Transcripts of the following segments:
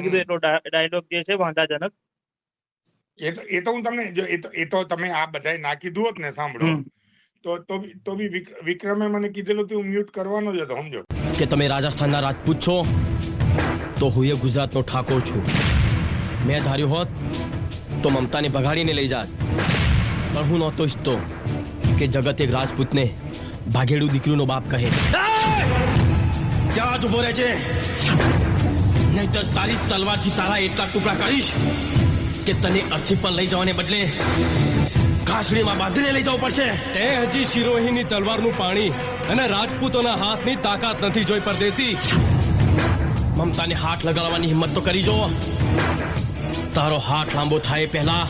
કીધું એટલો ડાયલોગ જે છે વાંધાજનક. એ તો એ તો હું તમને જો એ તો એ તો તમે આ બધાય ના કીધું હોત ને સાંભળો. તો તો તો બી વિક્રમે મને કીધેલું હતું મ્યુટ કરવાનો જ હતો સમજો. કે તમે રાજસ્થાનના રાજપૂત છો તો હું એ ગુજરાતનો ઠાકોર છું. મેં ધાર્યું હોત તો મમતાને ભગાડીને લઈ જાત. પણ હું નહોતો ઈચ્છતો કે જગત એક રાજપૂતને ભાગેડું દીકરીનો બાપ કહે. ક્યાં જ ઊભો રહે છે? નહીતર તારી તલવારથી તારા એટલા ટુકડા કરીશ કે તને અર્થી પર લઈ જવાને બદલે ઘાસડીમાં બાંધીને લઈ જવું પડશે. તે હજી શિરોહીની તલવારનું પાણી અને રાજપૂતોના હાથની તાકાત નથી જોઈ પરદેશી. મમતાને હાથ લગાડવાની હિંમત તો કરી જો. તારો હાથ લાંબો થાય પહેલા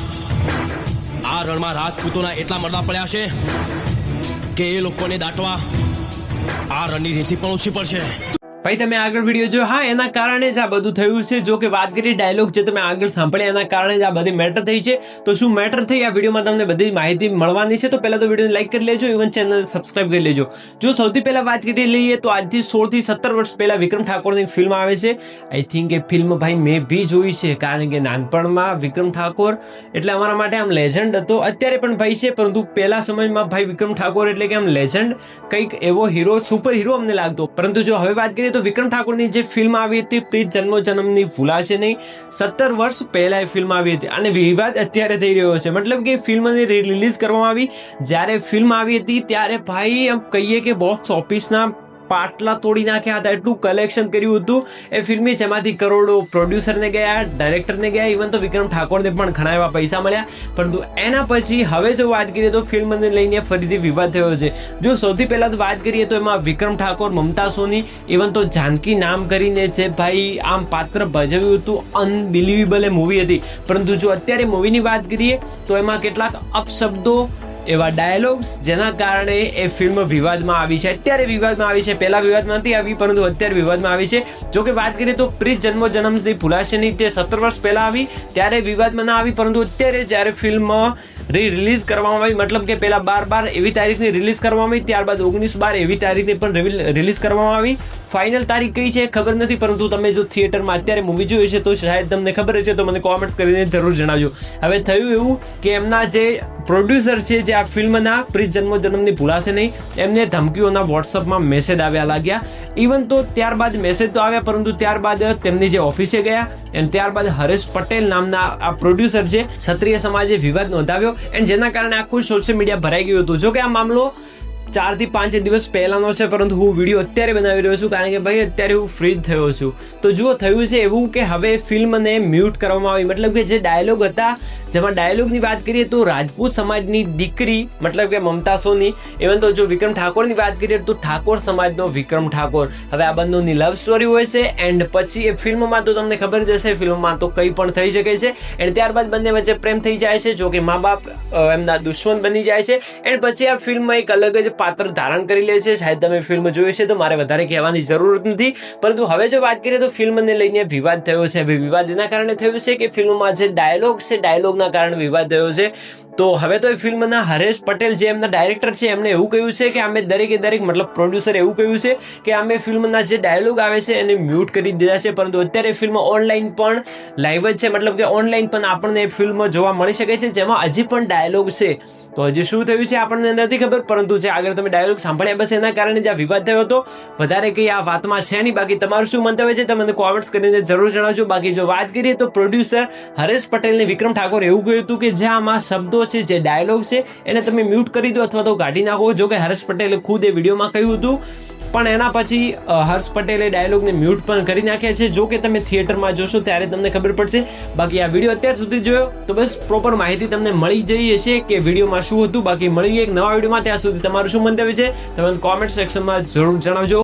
આ રણમાં રાજપૂતોના એટલા મરડા પડ્યા છે કે એ લોકોને દાટવા આ રણની રેતી પણ ઓછી પડશે. ભાઈ, તમે આગળ વીડિયો જોયો? હા, એના કારણે જ આ બધું થયું છે. જો કે વાત કરીએ ડાયલોગ જે તમે આગળ સાંભળ્યા, એના કારણે જ આ બધી મેટર થઈ છે. તો શું મેટર થઈ? આ વિડીયોમાં તમને બધી માહિતી મળવાની છે. તો પહેલાં તો વિડીયોને લાઈક કરી લેજો ઇવન ચેનલ સબસ્ક્રાઇબ કરી લેજો. જો સૌથી પહેલા વાત કરી લઈએ, તો આજથી સોળથી સત્તર વર્ષ પહેલાં વિક્રમ ઠાકોરની ફિલ્મ આવે છે. આઈ થિંક એ ફિલ્મ ભાઈ મેં બી જોઈ છે, કારણ કે નાનપણમાં વિક્રમ ઠાકોર, એટલે અમારા માટે આમ લેજન્ડ હતો. અત્યારે પણ ભાઈ છે, પરંતુ પહેલા સમયમાં ભાઈ વિક્રમ ઠાકોર એટલે કે આમ લેજન્ડ કંઈક એવો હીરો સુપર હીરો અમને લાગતો. પરંતુ જો હવે વાત કરીએ તો વિક્રમ ઠાકોરની જે ફિલ્મ આવી હતી, પ્રીત જન્મો જન્મની ભૂલાશે નહીં. સત્તર વર્ષ પહેલાં એ ફિલ્મ આવી હતી અને વિવાદ અત્યારે થઈ રહ્યો છે. મતલબ કે ફિલ્મની રિલીઝ કરવામાં આવી. જ્યારે ફિલ્મ આવી હતી, ત્યારે ભાઈ એમ કહીએ કે બોક્સ ઓફિસના પાટલા તોડી નાખ્યા હતા. એટલું કલેક્શન કર્યું હતું. એ ફિલ્મે જેમાંથી કરોડો પ્રોડ્યુસરને ગયા ડાયરેક્ટરને ગયા. ઇવન તો વિક્રમ ઠાકોરને પણ ઘણા એવા પૈસા મળ્યા. પરંતુ એના પછી હવે જો વાત કરીએ તો ફિલ્મને લઈને ફરીથી વિવાદ થયો છે. જો સૌથી પહેલાં તો વાત કરીએ તો એમાં વિક્રમ ઠાકોર, મમતા સોની ઇવન તો જાનકી નામ કરીને છે ભાઈ, આમ પાત્ર ભજવ્યું હતું. અનબિલિવેબલ એ મૂવી હતી. પરંતુ જો અત્યારે મૂવીની વાત કરીએ તો એમાં કેટલાક અપશબ્દો એવા ડાયલોગ્સ જેના કારણે એ ફિલ્મ વિવાદમાં આવી છે. અત્યારે વિવાદમાં આવી છે. પહેલા વિવાદમાં નથી આવી, પરંતુ અત્યારે વિવાદમાં આવી છે. જો કે વાત કરીએ તો પ્રી જન્મો જન્મથી ભૂલાશે તે સત્તર વર્ષ પહેલા આવી, ત્યારે વિવાદમાં ના આવી, પરંતુ અત્યારે જ્યારે ફિલ્મ રી રિલીઝ કરવામાં આવી, મતલબ કે પહેલા બાર બાર એવી તારીખની રિલીઝ કરવામાં આવી, ત્યારબાદ ઓગણીસ બાર એવી તારીખની પણ રિલીઝ કરવામાં આવી. ફાઇનલ તારીખ કઈ છે ખબર નથી, પરંતુ તમે જો થિયેટરમાં અત્યારે મૂવી જોઈ છે, તો શાયદ તમને ખબર છે, તો મને કોમેન્ટ્સ કરીને જરૂર જણાવજો. હવે થયું એવું કે એમના જે પ્રોડ્યુસર છે જે આ ફિલ્મના પ્રીત જન્મો જન્મની ભૂલાશે નહીં. એમને ધમકીઓના વોટ્સઅપમાં મેસેજ આવ્યા લાગ્યા. ઇવન તો ત્યારબાદ મેસેજ તો આવ્યા, પરંતુ ત્યારબાદ તેમની જે ઓફિસે ગયા એન્ડ ત્યારબાદ હરેશ પટેલ નામના આ પ્રોડ્યુસર છે, ક્ષત્રિય સમાજે વિવાદ નોંધાવ્યો એન્ડ જેના કારણે આખું સોશિયલ મીડિયા ભરાઈ ગયું હતું. જો કે આ મામલો ચારથી પાંચ દિવસ પહેલાંનો છે, પરંતુ હું વીડિયો અત્યારે બનાવી રહ્યો છું, કારણ કે ભાઈ અત્યારે હું ફ્રી જ થયો છું. તો જુઓ, થયું છે એવું કે હવે ફિલ્મને મ્યુટ કરવામાં આવી. મતલબ કે જે ડાયલોગ હતા જેમાં ડાયલોગની વાત કરીએ તો રાજપૂત સમાજની દીકરી, મતલબ કે મમતા સોની ઇવન તો જો વિક્રમ ઠાકોરની વાત કરીએ તો ઠાકોર સમાજનો વિક્રમ ઠાકોર. હવે આ બંનેની લવ સ્ટોરી હોય છે એન્ડ પછી એ ફિલ્મમાં તો તમને ખબર જ હશે, ફિલ્મમાં તો કંઈ પણ થઈ શકે છે એન્ડ ત્યારબાદ બંને વચ્ચે પ્રેમ થઈ જાય છે, જો કે મા બાપ એમના દુશ્મન બની જાય છે એન્ડ પછી આ ફિલ્મમાં એક અલગ જ પાત્ર ધારણ કરી લે છે, શાયદ તમે ફિલ્મ જોઈ છે તો મારે વધારે કહેવાની જરૂરત નથી, પરંતુ હવે જો વાત કરીએ તો ફિલ્મને લઈને વિવાદ થયો છે. વિવાદ એના કારણે થયું છે કે ફિલ્મમાં જે ડાયલોગ છે ડાયલોગના કારણે વિવાદ થયો છે. તો હવે તો એ ફિલ્મના હરેશ પટેલ જે એમના ડાયરેક્ટર છે એમને એવું કહ્યું છે કે અમે દરેકે દરેક, મતલબ પ્રોડ્યુસરે એવું કહ્યું છે કે અમે ફિલ્મના જે ડાયલોગ આવે છે એને મ્યુટ કરી દીધા છે, પરંતુ અત્યારે ફિલ્મ ઓનલાઈન પણ લાઈવ જ છે. મતલબ કે ઓનલાઈન પણ આપણને એ ફિલ્મ જોવા મળી શકે છે, જેમાં હજી પણ ડાયલોગ છે. તો હજી શું થયું છે આપણને નથી ખબર, પરંતુ જે આગળ તમે ડાયલોગ સાંભળ્યા બસ એના કારણે જે આ વિવાદ થયો હતો. વધારે કંઈ આ વાતમાં છે નહીં. બાકી તમારું શું મંતવ્ય છે, તમે કોમેન્ટ્સ કરીને જરૂર જણાવજો. બાકી જો વાત કરીએ તો પ્રોડ્યુસર હરેશ પટેલને વિક્રમ ઠાકોર એવું કહ્યું હતું કે જે આમાં શબ્દો છે, જે ડાયલોગ છે, એને તમે મ્યુટ કરી દો અથવા તો કાઢી નાખો. જો કે હર્ષ પટેલે ખુદ એ વિડીયોમાં કહ્યું હતું, પણ એના પછી હર્ષ પટેલે ડાયલોગને મ્યુટ પણ કરી નાખ્યા છે. જો કે તમે થિયેટરમાં જોશો, ત્યારે તમને ખબર પડશે. બાકી આ વીડિયો અત્યાર સુધી જોયો, તો બસ પ્રોપર માહિતી તમને મળી જઈ હશે કે વિડીયોમાં શું હતું. બાકી મળીએ એક નવા વિડીયોમાં. ત્યાં સુધી તમારું શું મંતવ્ય છે, તમે કોમેન્ટ સેક્શનમાં જરૂર જણાવજો.